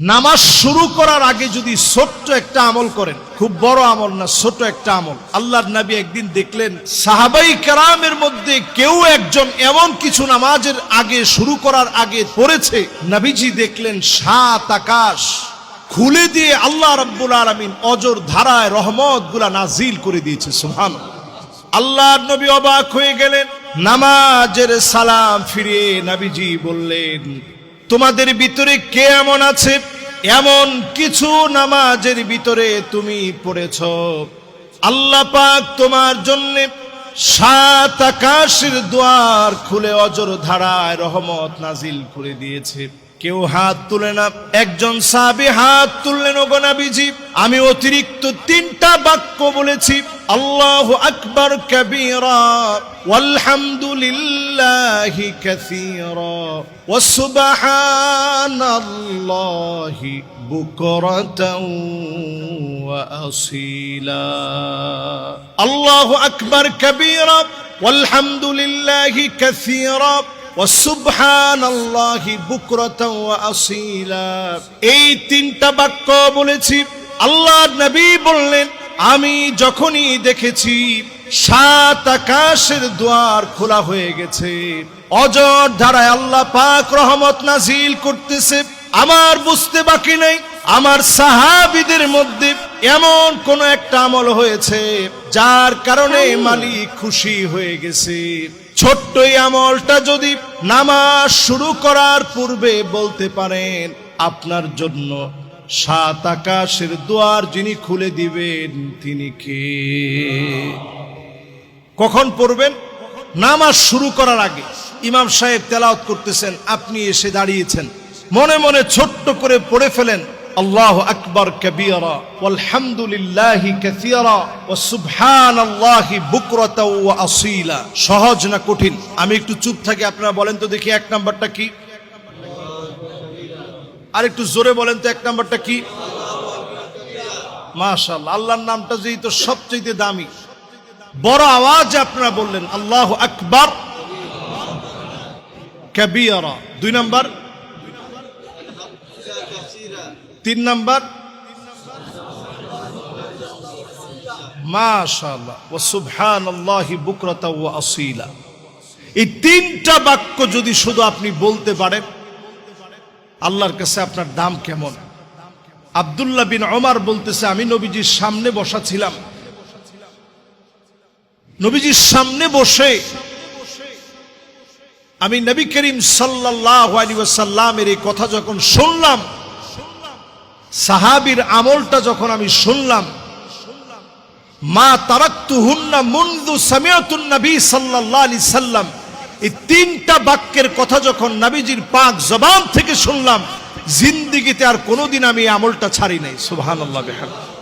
নামাজ শুরু করার আগে যদি ছোট্ট একটা আমল করেন, খুব বড় আমল না ছোট একটা আমল। আল্লাহর নবী একদিন দেখলেন, সাহাবাই কেরামের মধ্যে কেউ একজন এমন কিছু নামাজের আগে শুরু করার আগে পড়েছে। নবীজি দেখলেন, সাত আকাশ খুলে দিয়ে আল্লাহ রব্বুল আলমিন অজর ধারায় রহমতগুলা নাজিল করে দিয়েছে সুহান আল্লাহর নবী অবাক হয়ে গেলেন, নামাজের সালাম ফিরিয়ে নবীজি বললেন তোমাদের ভিতরে কে এমন আছে? এমন কিছু নামাজের ভিতরে তুমি পড়েছ। আল্লাহ পাক তোমার জন্য সাত আকাশের দ্বার খুলে অজর ধারায় রহমত নাজিল করে দিয়েছে। কেউ হাত তুলে না একজন সাহাবী হাত তুললেন ওগো নবীজি আমি অতিরিক্ত তিনটা বাক্য বলেছি আল্লাহু আকবার কাবীরা ওয়ালহামদুলিল্লাহি কাসীরা ওয়া সুবহানাল্লাহি বুকরাতাও ওয়া আসীলা আল্লাহু আকবার কাবীরা ওয়ালহামদুলিল্লাহি কাসীরা وسبحان الله بكرة وأصيلا এই তিনটা বাক্য বলেছি আল্লাহ নবী বললেন, আমি যখনই দেখেছি সাত আকাশের দ্বার খোলা হয়ে গেছে, অজর ধারায় আল্লাহ পাক রহমত নাজিল করতেছে, আমার বুঝতে বাকি নেই, আমার সাহাবিদের মধ্যে এমন কোন একটা আমল হয়েছে, যার কারণে মালিক খুশি হয়ে গেছে। ছোট্ট আমলটা যদি নামাজ শুরু করার পূর্বে বলতে পারেন, আপনার জন্য সাত আকাশের দুয়ার যিনি খুলে দিবেন, তিনি কে? কখন পড়বেন? নামাজ শুরু করার আগে। ইমাম সাহেব তেলাওত করতেছেন, আপনি এসে দাঁড়িয়েছেন। মনে মনে ছোট্ট করে পড়ে ফেলেন। আল্লাহ আকবর কবিরা আলহামদুলিল্লাহি কাসীরা, ওয়া সুবহানাল্লাহি বুকরাতা ওয়া আসীলা। সহজ না কঠিন? আমি একটু চুপ থাকি, আপনারা বলেন তো দেখি এক নাম্বারটা কি? আর একটু জোরে বলেন তো এক নাম্বারটা কি? মাশাআল্লাহ, আল্লাহর নামটা যেই তো সবচেয়ে দামি। বড় আওয়াজ আপনারা বললেন, আল্লাহ আকবর কবিরা। দুই নাম্বার? তিন নাম্বার? মাশাআল্লাহ। ও সুবহানাল্লাহি বুকরাতা ওয়া আসীলা। এই তিনটা বাক্য যদি শুধু আপনি বলতে পারেন, আল্লাহর কাছে আপনার দাম কেমন? আব্দুল্লাহ বিন ওমর বলতেছে, আমি নবীজির সামনে বসা নবীজির সামনে বসে আমি নবী করিম সাল্লাহ আলী সাল্লামের এই কথা যখন শুনলাম, সাহাবির আমলটা যখন আমি শুনলাম, মা তারাক্তু হুন্না মুন্দু সামিয়াতুন নবী সাল্লাল্লাহু আলাইহি সাল্লাম এই তিনটা বাক্যের কথা যখন নবীজির পাক জবান থেকে শুনলাম, জিন্দিগিতে আর কোনোদিন আমি আমলটা ছাড়ি নাই। সুবহানাল্লাহ বিহামদিহি